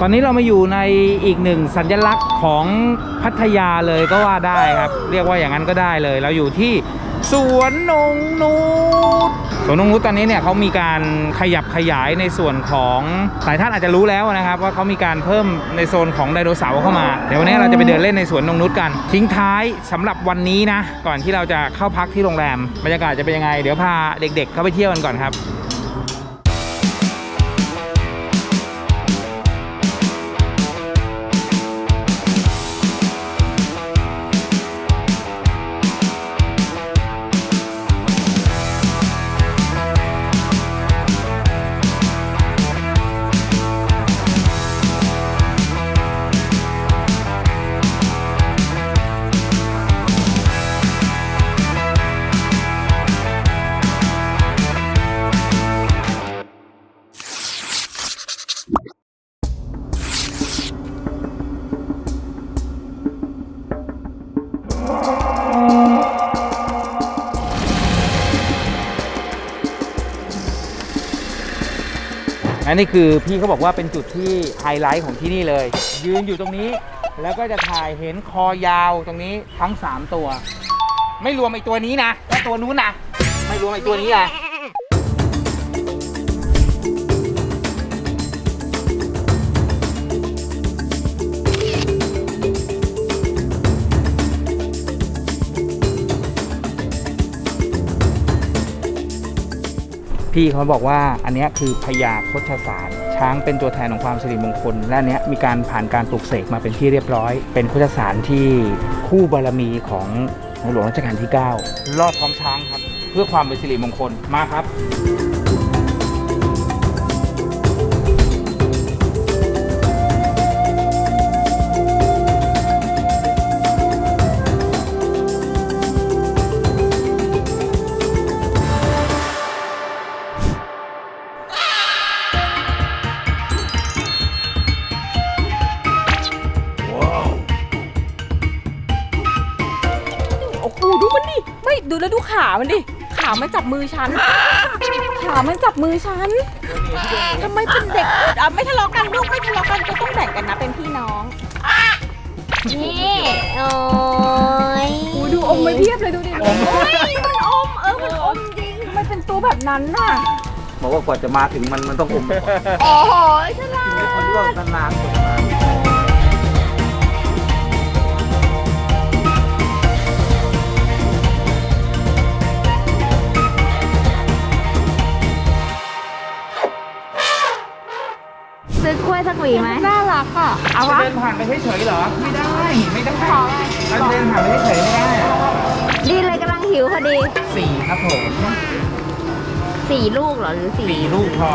ตอนนี้เรามาอยู่ในอีกหนึ่งสัญลักษณ์ของพัทยาเลยก็ว่าได้ครับ เรียกว่าอย่างนั้นก็ได้เลย เราอยู่ที่สวนนงนูดสวนนงนูดตอนนี้เนี่ยเขามีการขยับขยายในส่วนของหลายท่านอาจจะรู้แล้วนะครับ ว่าเขามีการเพิ่มในโซนของไดโนเสาร์เข้ามาเดี๋ยววันนี้เราจะไปเดินเล่นในสวนนงนุษกัน ทิ้งท้ายสำหรับวันนี้นะ ก่อนที่เราจะเข้าพักที่โรงแรมบรรยากาศจะเป็นยังไง เดี๋ยวพาเด็ก ๆ เข้าไปเที่ยวกันก่อนครับ นนี้คือพี่เขาบอกว่าเป็นจุดที่ไฮไลท์ของที่นี่เลย ยืนอยู่ตรงนี้ แล้วก็จะถ่ายเห็นคอยาวตรงนี้ทั้ง 3 ตัว ไม่รวมไอตัวนี้นะและตัวนู้นนะไม่รวมไอตัวนี้นะ พี่เขาบอกว่าอันนี้คือพญาโคชสาร ช้างเป็นตัวแทนของความสิริมงคล และอันนี้มีการผ่านการปลูกเสกมาเป็นที่เรียบร้อย เป็นโคชสารที่คู่บารมีของในหลวงรัชกาลที่ 9 ลอดท้องช้างครับ เพื่อความเป็นสิริมงคลมาครับ บมือฉัน ขามันจับมือฉันทำไมเป็นเด็กอะไม่ทะเลาะกันลูกไม่ทะเลาะกันก็ต้องแบ่งกันนะเป็นพี่น้องนี่โอ้ยโอ้ดูอมไปเพียบเลยดูดิโอ้ยมันอมเออมันอมจริงทำไมเป็นตัวแบบนั้นน่ะบอกว่ากว่าจะมาถึงมันมันต้องอมก่อนโอ้โหฉลาดคนร่วมนานๆ เอาวะ เดินผ่านไปเฉยๆเหรอ ไม่ได้ ไม่ได้เราเดินผ่านไปเฉยๆไม่ได้ดีเลยกำลังหิวพอดี สี่ครับผมสี่ลูกเหรอหรือสี่สี่ลูกพอ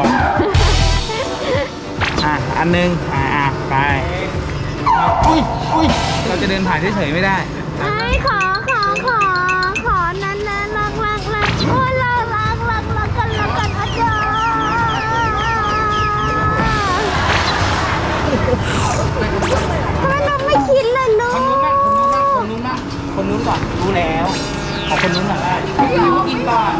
อะ อันหนึง อะอะไป อุ้ยอุ้ยเราจะเดินผ่านเฉยๆไม่ได้ ขอคนนู้นหน่อยได้เดี๋ยวกินก่อน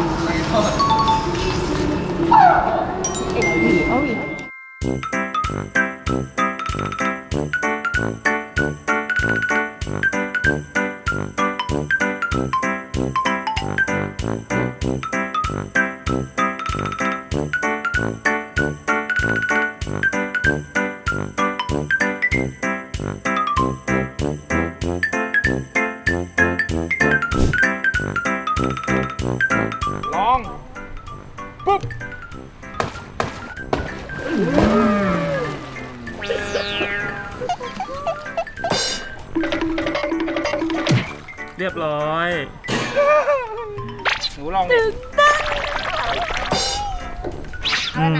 ลอง ปุ๊บ เรียบร้อย หนูลองดิอืม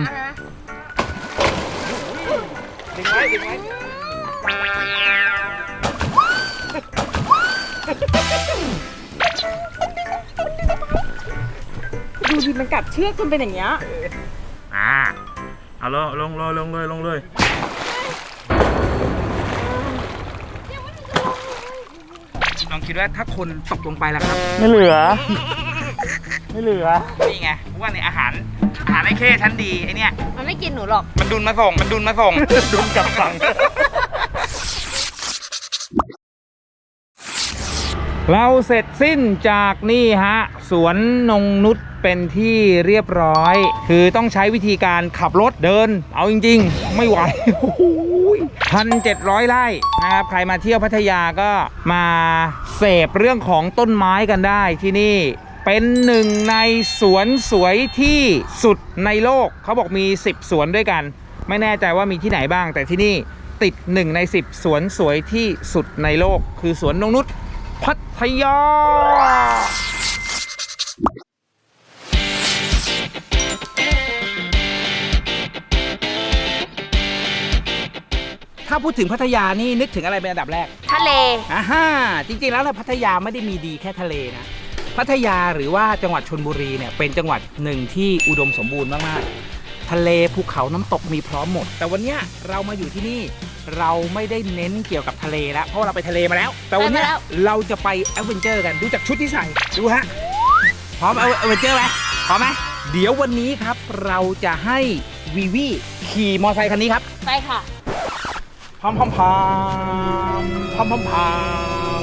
ดึงไว้ดึงไว้ ดูดิมันกัดเชือกจนเป็นอย่างเงี้ยอ่าเอาลงลงเลยลงเลยลงเลยลองคิดว่าถ้าคนตกลงไปแล้วครับ ไม่เหลือ ไม่เหลือ นี่ไงเพราะว่าในอาหาร อาหารไอ้เข้ชั้นดีไอเนี่ย มันไม่กินหนูหรอก มันดุนมาส่ง มันดุนมาส่ง ดุนกลับสั่ง เราเสร็จสิ้นจากนี่ฮะ สวนนงนุชเป็นที่เรียบร้อย คือต้องใช้วิธีการขับรถเดิน เอาจริง ๆ ไม่ไหวพันเจ็ดร้อยไร่นะครับ ใครมาเที่ยวพัทยาก็มาเสพเรื่องของต้นไม้กันได้ที่นี่เป็นหนึ่งในสวนสวยที่สุดในโลก เขาบอกมี 10 สวนด้วยกัน ไม่แน่ใจว่ามีที่ไหนบ้าง แต่ที่นี่ติด 1 ใน 10 สวนสวยที่สุดในโลก คือสวนนงนุษ พัทยา ถ้าพูดถึงพัทยานี่นึกถึงอะไรเป็นอันดับแรก ทะเล อ่าฮ่าจริงๆแล้วเนี่ยพัทยาไม่ได้มีดีแค่ทะเลนะ พัทยาหรือว่าจังหวัดชนบุรีเนี่ยเป็นจังหวัดหนึ่งที่อุดมสมบูรณ์มากๆ ทะเลภูเขาน้ำตกมีพร้อมหมด แต่วันเนี้ยเรามาอยู่ที่นี่เราไม่ได้เน้นเกี่ยวกับทะเลแล้วเพราะว่าเราไปทะเลมาแล้ว แต่วันเนี้ยไปมาแล้ว เราจะไปแอดเวนเจอร์กันดูจากชุดที่ใส่ดูฮะพร้อมแอดเวนเจอร์ไหมพร้อมไหมเดี๋ยววันนี้ครับเราจะให้วีวีขี่มอเตอร์ไซคันนี้ครับ ไปค่ะพามพามพามพามพามพาม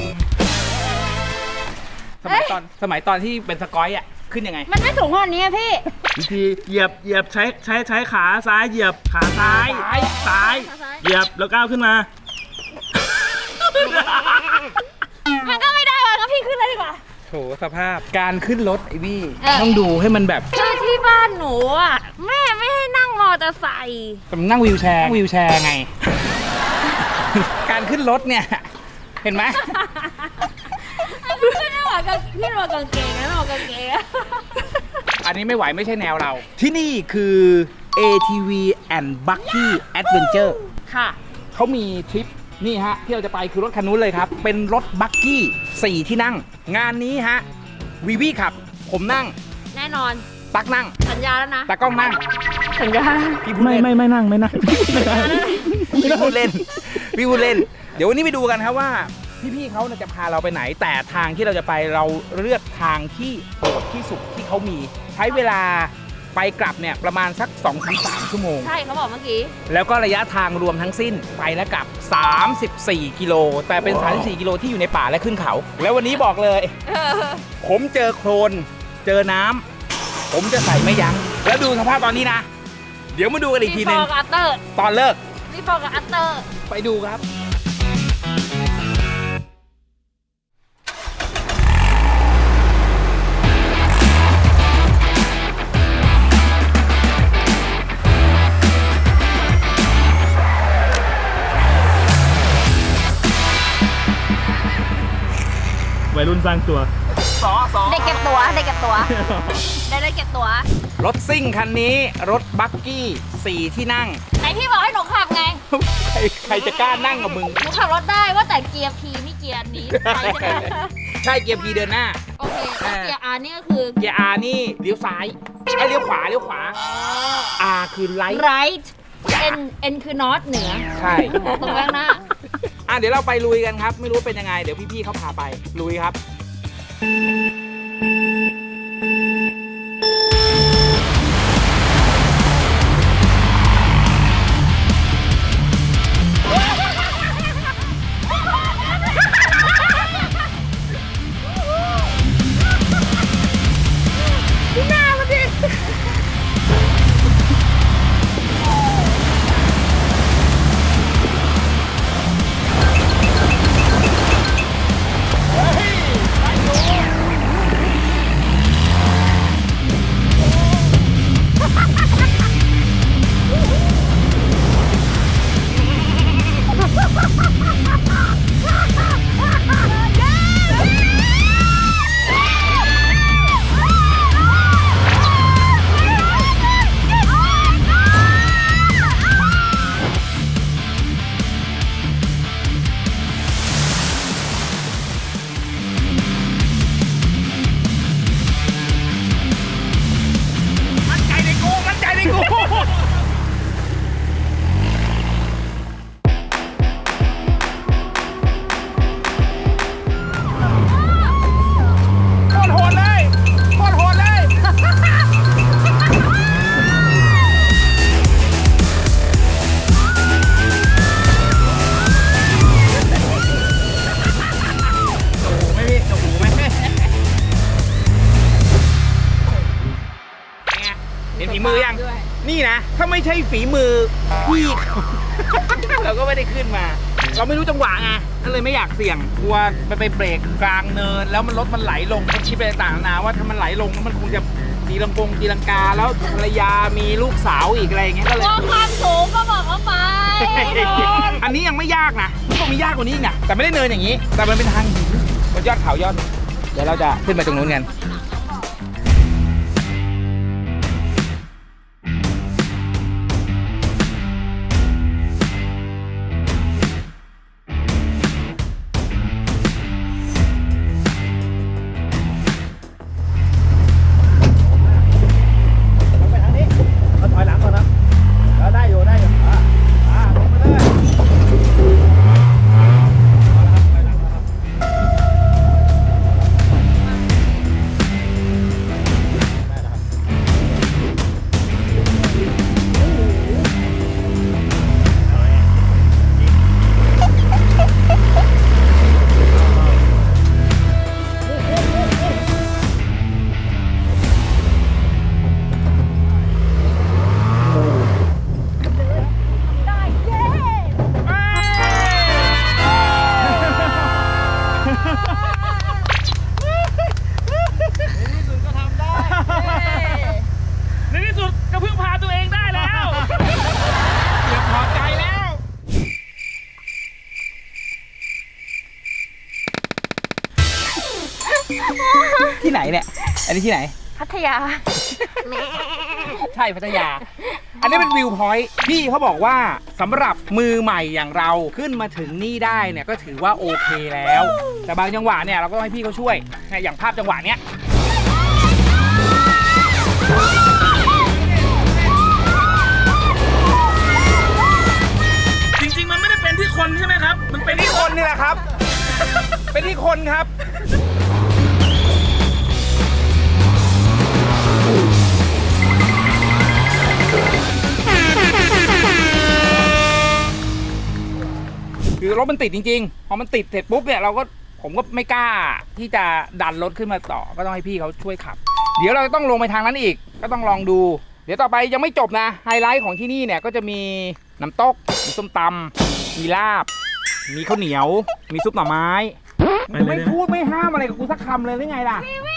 สมัยตอนสมัยตอนที่เป็นสกอยอะ ขึ้นยังไง มันไม่สูงขนาดนี้อะพี่ วิธีเหยียบเหยียบใช้ใช้ใช้ขาซ้ายเหยียบขาซ้ายซ้ายซ้ายขาซ้าย เหยียบแล้วก้าวขึ้นมา มันก็ไม่ได้ว่ะงั้นพี่ขึ้นเลยดีกว่า โถสภาพการขึ้นรถไอวี่เออ ต้องดูให้มันแบบคือที่บ้านหนูอะ แม่ไม่ให้นั่งมอเตอร์ไซค์มันนั่งวิวแชร์วิวแชร์ไง การขึ้นรถเนี่ย เห็นไหม พี่ไม่ไหวกับพี่มากางเกงนะมากางเกงอะอันนี้ไม่ไหวไม่ใช่แนวเรา ที่นี่คือ ATV and Bucky Adventure ค่ะ เขามีทริปนี่ฮะที่เราจะไปคือรถคันนู้นเลยครับ เป็นรถบักกี้สี่ที่นั่ง งานนี้ฮะวีวีขับ ผมนั่งแน่นอนตักนั่งสัญญาแล้วนะตากล้องนั่งสัญญาพี่พูดไม่เล่นไม่ไม่นั่งไม่นั่งไม่ได้พี่พูดเล่นพี่พูดเล่น เดี๋ยววันนี้ไปดูกันครับว่า พี่ๆเขาเนี่ยจะพาเราไปไหน แต่ทางที่เราจะไปเราเลือกทางที่โหดที่สุดที่เขามี ใช้เวลาไปกลับเนี่ยประมาณสัก2-3ชั่วโมง ใช่เขาบอกเมื่อกี้ แล้วก็ระยะทางรวมทั้งสิ้นไปและกลับ 34 กิโล แต่เป็น 34 กิโลที่อยู่ในป่าและขึ้นเขา แล้ววันนี้บอกเลย ผมเจอโคลนเจอน้ำผมจะใส่ไม่ยัง้งแล้วดูสภาพตอนนี้นะ เดี๋ยวมาดูกันอีกทีพี่หฟนึองกับอัตเตอร์ตอนเลิกพี่ฟอกับอัตเตอร์ไปดูครับ รุ่นสร้างตัวสอสอเด็กเก็บตัวเด็กเก็บตัวได้ได้เก็บตัวรถซิ่งคันนี้รถบักกี้4ที่นั่ง ไหนพี่บอกให้หนูขับไง ใครใครจะกล้านั่งกับมึง หนูขับรถได้ว่าแต่เกียร์พีนี่เกียร์นี้ใช่ใช่ไหมใช่เกียร์พีเดินหน้า โอเคแล้วเกียร์อาร์นี่ก็คือ เกียร์อานี่เลี้ยวซ้ายไอ้ยเลี้ยวขวาเลี้ยวขวา R คือไลท์ right N N คือ north เหนือ ใช่ตรงแรกหน้าอะ เดี๋ยวเราไปลุยกันครับ ไม่รู้เป็นยังไง เดี๋ยวพี่ๆเขาพาไปลุยครับ เลยไม่อยากเสี่ยงกลัวไปไปเบรกกลางเนิน แล้วมันรถมันไหลลงก็คิดไปต่างๆนานาว่าถ้ามันไหลลงแล้วมันคงจะตีลังกงตีลังกาแล้วภรรยามีลูกสาวอีกอะไรอย่างเงี้ยก็เลยกลัวความสูงก็บอกเขาไปอันนี้ยังไม่ยากนะต้องมียากกว่านี้อีกนะแต่ไม่ได้เนินอย่างนี้ แต่มันเป็นทางหินบนยอดเขายอดหนึ่งเดี๋ยวเราจะขึ้นไปตรงนู้นกัน ที่ไหนเนี่ย อันนี้ที่ไหน พัทยา ใช่พัทยา อันนี้เป็นวิวพอยต์พี่เขาบอกว่าสำหรับมือใหม่อย่างเราขึ้นมาถึงนี่ได้เนี่ยก็ถือว่าโอเคแล้ว แต่บางจังหวะเนี่ยเราก็ต้องให้พี่เขาช่วยเนี่ยอย่างภาพจังหวะเนี้ยจริงๆ มันไม่ได้เป็นที่คนใช่ไหมครับ มันเป็นเป็นที่คนนี่แหละครับ เป็นที่คนครับ คือรถมันติดจริงๆ พอมันติดเสร็จปุ๊บเนี่ยเราก็ผมก็ไม่กล้าที่จะดันรถขึ้นมาต่อ ก็ต้องให้พี่เขาช่วยขับ เดี๋ยวเราจะต้องลงไปทางนั้นอีก ก็ต้องลองดู เดี๋ยวต่อไปยังไม่จบนะไฮไลท์ของที่นี่เนี่ยก็จะมีน้ำตกมีส้มตำมีลาบ มีข้าวเหนียว มีซุปหน่อไม้ไปเลยไม่ได้ไหมพูดไม่ห้ามอะไรกับกูสักคำเลยหรือไงล่ะสุ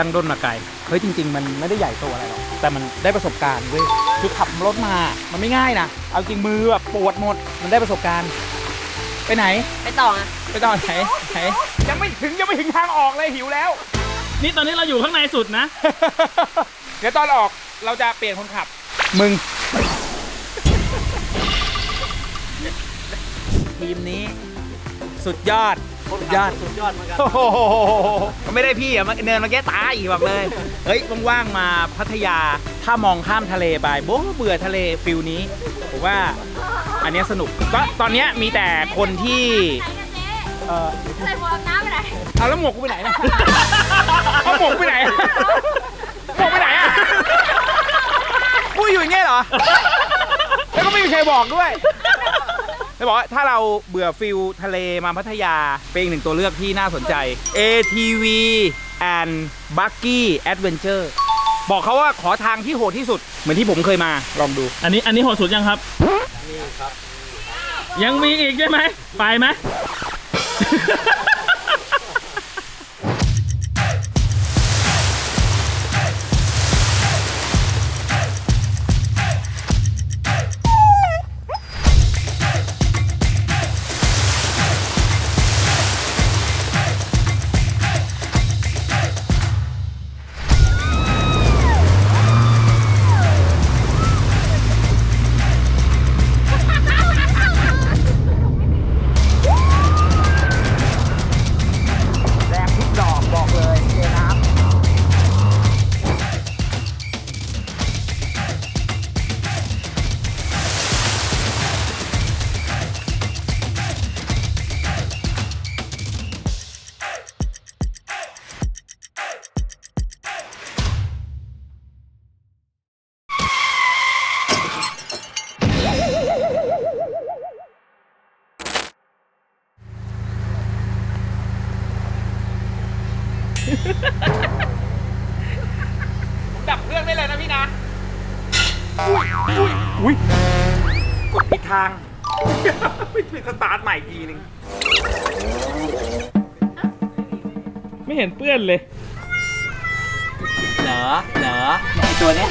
ดั้งด้นมาไกลเฮ้ยจริง ๆ มันไม่ได้ใหญ่โตอะไรหรอกแต่มันได้ประสบการณ์เว้ยคือขับรถมามันไม่ง่ายนะเอาจริงมือแบบปวดหมดมันได้ประสบการณ์ ไปไหน ไปต่ออะไปต่อไหนไหนยังไม่ถึงยังไม่ถึงทางออกเลยหิวแล้ว นี่ตอนนี้เราอยู่ข้างในสุดนะ เดี๋ยวตอนออกเราจะเปลี่ยนคนขับ มึง ทีมนี้ สุดยอด สุดยอดสุดยอดเหมือนกัน โอ้โหไม่ได้พี่อะมันเนินมาแก้ตายอีกบอกเลย เฮ้ยว่างๆมาพัทยา ถ้ามองข้ามทะเลไปโบ้เบื่อทะเลฟิลนี้ผมว่าอันเนี้ยสนุกก็ตอนเนี้ยมีแต่คนที่เออใส่หมวกน้ำไปไหนเอาแล้วหมวกกูไปไหนนะเอาหมวกไปไหนอะหมวกไปไหนอะพูดอยู่อย่างเงี้ยเหรอแล้วก็ไม่มีใครบอกด้วย จะบอกว่าถ้าเราเบื่อฟิลทะเลมาพัทยา เป็นอีกหนึ่งตัวเลือกที่น่าสนใจ ATV and Buggy Adventure บอกเขาว่าขอทางที่โหดที่สุด เหมือนที่ผมเคยมาลองดู อันนี้อันนี้โหดสุดยังครับ ยังมีอีกใช่ไหมไปไหม ทาง ไม่เป็นสตาร์ทใหม่ทีนึง ไม่เห็นเปื้อนเลย เหรอ เหรอไอตัวเนี้ย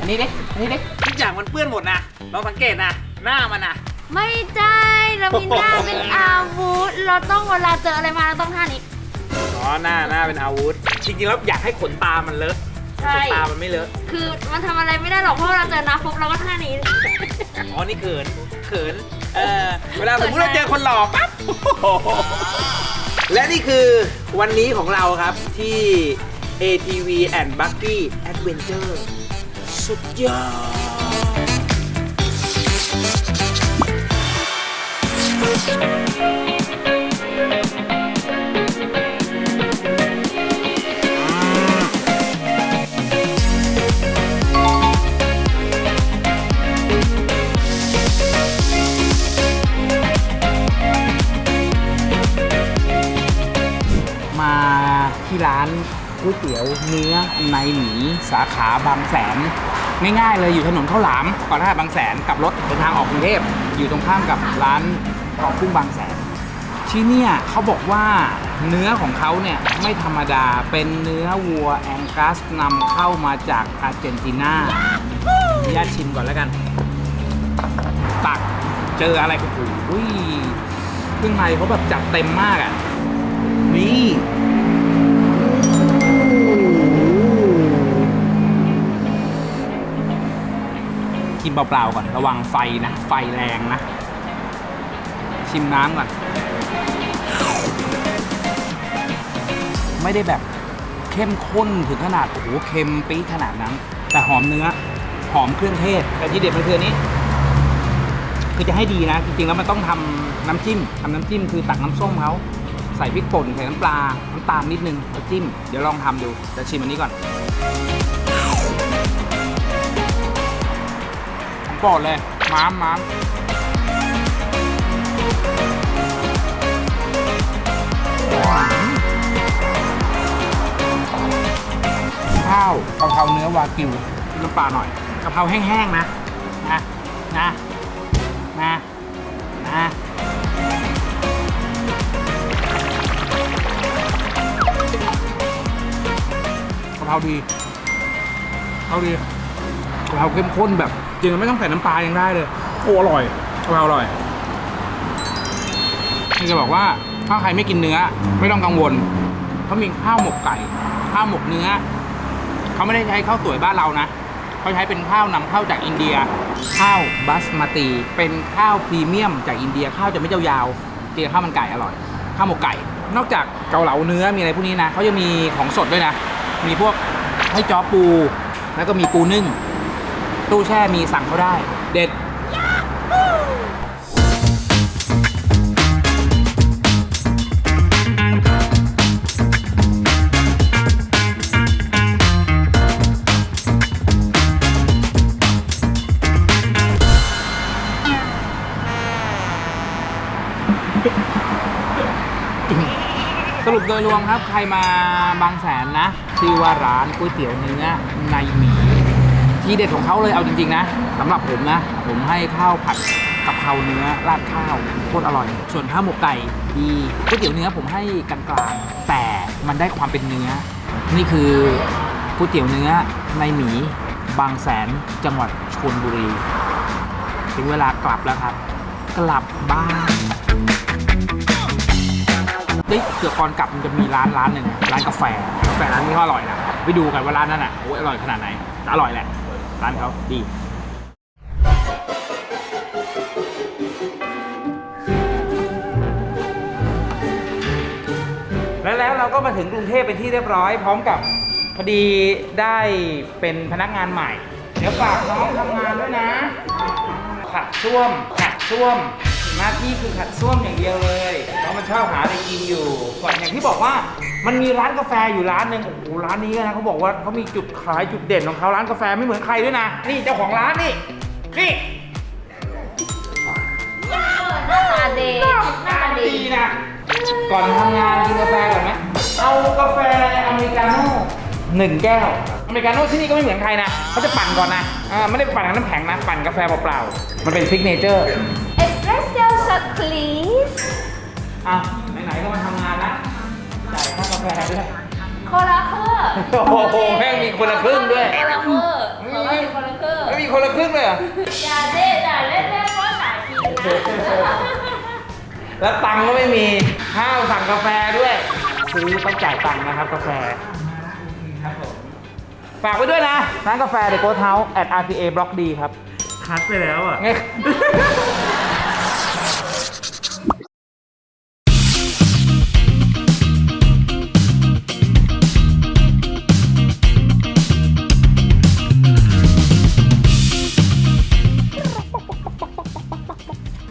อันนี้ดิอันนี้ดิทุกอย่างมันเปื้อนหมดนะลองสังเกตนะ หน้ามันนะไม่ได้เรามีหน้าเป็นอาวุธ เราต้องเวลาเจออะไรมาเราต้องท่านี้ อ๋อหน้าหน้าเป็นอาวุธ จริงๆแล้วอยากให้ขนตามันเลอะ ใช่ ขนตามันไม่เลอะ คือมันทำอะไรไม่ได้หรอกเพราะเวลาเจอน้าปุ๊บเราก็ท่านี้ อ๋อ นี่เขิน เขิน เออ เวลาสมมติเราเจอคนหล่อปั๊บและนี่คือวันนี้ของเราครับที่ ATV and Buggy Adventure สุดยอด ที่ร้านก๋วยเตี๋ยวเนื้อในหมีสาขาบางแสน ง่ายๆเลยอยู่ถนนข้าวหลามก่อนหน้าบางแสนกลับรถเดินทางออกกรุงเทพอยู่ตรงข้ามกับร้านกองกุ้งบางแสน ที่เนี่ยเขาบอกว่าเนื้อของเขาเนี่ยไม่ธรรมดาเป็นเนื้อวัวแองกัสนำเข้ามาจากอาร์เจนตินาญาตชิมก่อนแล้วกัน ตักเจออะไรโอ้โหเครื่องในเขาแบบจัดเต็มมากอะนี่ กินเปล่าๆก่อนระวังไฟนะ ไฟแรงนะ ชิมน้ำก่อน ไม่ได้แบบเข้มข้นถึงขนาด โอ้โหเค็มปี๊ดขนาดนั้น แต่หอมเนื้อ หอมเครื่องเทศ แต่ที่เด็ดมันคืออนนี้ คือจะให้ดีนะ จริงๆแล้วมันต้องทำน้ำจิ้มทำน้ำจิ้มคือตักน้ำส้มเขาใส่พริกป่นใส่น้ำปลา น้ำตาลนิดนึงแล้วจิ้ม เดี๋ยวลองทำดูจะชิมอันนี้ก่อน ปรดเลยม้ามม้ามข้าวกะเพราเนื้อวากิวจิ้มน้ำปลาหน่อยกะเพราแห้งๆนะนะนะนะนะกะเพราดีกะเพราดีกะเพราเข้มข้นแบบ จริงๆไม่ต้องใส่น้ำปลายังได้เลยโอ้อร่อยกะเราอร่อยนี่จะบอกว่าถ้าใครไม่กินเนื้อ ไม่ต้องกังวลเขามีข้าวหมกไก่ ข้าวหมกเนื้อเขาไม่ได้ใช้ข้าวสวยบ้านเรานะเขาใช้เป็นข้าวนำเข้าจากอินเดีย ข้าวบัสมาตี เป็นข้าวพรีเมียมจากอินเดียข้าวจะไม่ยาวๆกินกับข้าวมันไก่อร่อย ข้าวหมกไก่ นอกจากเกาเหลาเนื้อมีอะไรพวกนี้นะเขาจะมีของสดด้วยนะ มีพวกให้จอปู แล้วก็มีปูนึ่ง ตู้แช่มีสั่งเขาได้ เด็ด สรุปโดยรวมครับ ใครมาบางแสนนะ ชื่อว่าร้านก๋วยเตี๋ยวเนื้อในหมี ที่เด็ดของเขาเลยเอาจริง ๆ นะสำหรับผมนะ ผมให้ข้าวผัดกะเพราเนื้อราดข้าวโคตรอร่อย ส่วนข้าวหมกไก่ดีก๋วยเตี๋ยวเนื้อผมให้กลางๆแต่มันได้ความเป็นเนื้อ นี่คือก๋วยเตี๋ยวเนื้อในหมีบางแสนจังหวัดชลบุรี ถึงเวลากลับแล้วครับ กลับบ้านเฮ้ยเกือบก่อนกลับมันจะมีร้านร้านหนึ่งร้านกาแฟกาแฟร้านนี้ก็อร่อยนะไปดูกันว่าร้านนั้นอะโอ้ยอร่อยขนาดไหนอร่อยแหละ ร้านเขาดีและแล้วเราก็มาถึงกรุงเทพเป็นที่เรียบร้อย พร้อมกับพอดีได้เป็นพนักงานใหม่ เดี๋ยวฝากน้องทำงานด้วยนะ ขัดส้วมขัดส้วม น้าที่คือขัดส้วมอย่างเดียวเลยเพราะมันชอบหาอะไรกินอยู่ส่วนอย่างที่บอกว่ามันมีร้านกาแฟอยู่ร้านหนึ่งโอ้โหร้านนี้นะเขาบอกว่าเขามีจุดขายจุดเด่นของเขาร้านกาแฟไม่เหมือนใครด้วยนะนี่เจ้าของร้านนี่นี่หน้าตาดีหน้าตาดีดีนะ ก่อนทำงานกินกาแฟก่อนไหมเอากาแฟหนึ่งแก้วอเมริกาโน่ที่นี่ก็ไม่เหมือนใครนะเขาจะปั่นก่อนนะอ่าไม่ได้ปั่นกับน้ำแข็งนะ ปั่นกาแฟเปล่าๆมันเป็นซิกเนเจอร์ เอสเปรสโซ่ช็อต please อะไหนๆก็มาทำงานละจ่ายค่ากาแฟด้วยโคลาเคอร์โอ้โหแม่งมีคนละครึ่งด้วยโคลาเคอร์ขอให้โคลาเคอร์ไม่มีคนละครึ่งเลยเหรออย่าเด้อย่าเล่นเล่นว่าสายกินนะแล้วตังค์ก็ไม่มีข้าวสั่งกาแฟด้วย ซื้อต้องจ่ายตังค์นะครับกาแฟครับผมฝากไว้ด้วยนะร้านกาแฟเดโกเท้า at RTA Block D ครับ คัดไปแล้วอะไง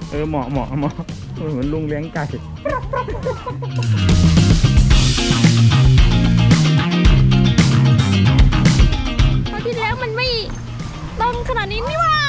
เออหมาะเหมาะเหมาะเหมือนลุงเลี้ยงไก่คราที่แล้วมันไม่ต้มขนาดนี้นี่หว่า